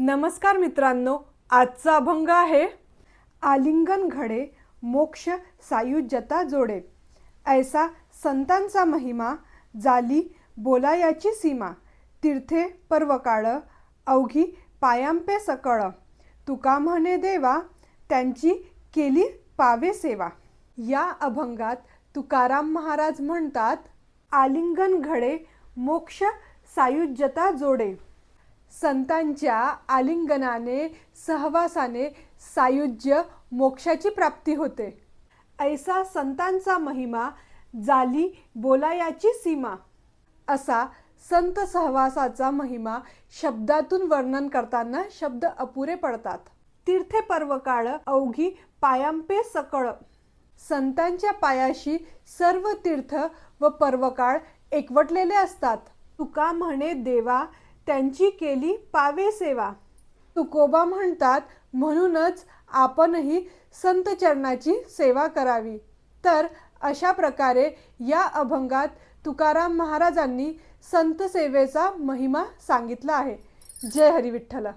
नमस्कार मित्रांनो आजचा अभंग आहे आलिंगन घडे मोक्ष सायुज्यता जोडे. ऐसा संतांचा महिमा जाली बोलायाची सीमा तीर्थे पर्वकाळ अवघी पायांपे सकळ. तुका म्हणे देवा त्यांची केली पावे सेवा. या अभंगात तुकाराम महाराज म्हणतात आलिंगन घडे मोक्ष सायुज्यता जोडे. संतांच्या आलिंगनाने सहवासाने सायुज्य मोक्षाची प्राप्ती होते. ऐसा संतांचा महिमा जाली बोलायाची सीमा. असा संत सहवासाचा महिमा शब्दातून वर्णन करताना शब्द अपुरे पडतात. तीर्थे पर्वकाळ अवघी पायांपे सकळ. संतांच्या पायाशी सर्व तीर्थ व पर्वकाळ एकवटलेले असतात. तुका म्हणे देवा त्यांची केली पावे सेवा. तुकोबा म्हणतात म्हणूनच आपणही संत चरणाची सेवा करावी. तर अशा प्रकारे या अभंगात तुकाराम महाराजांनी संत सेवेचा महिमा सांगितला आहे. जय हरी विठ्ठला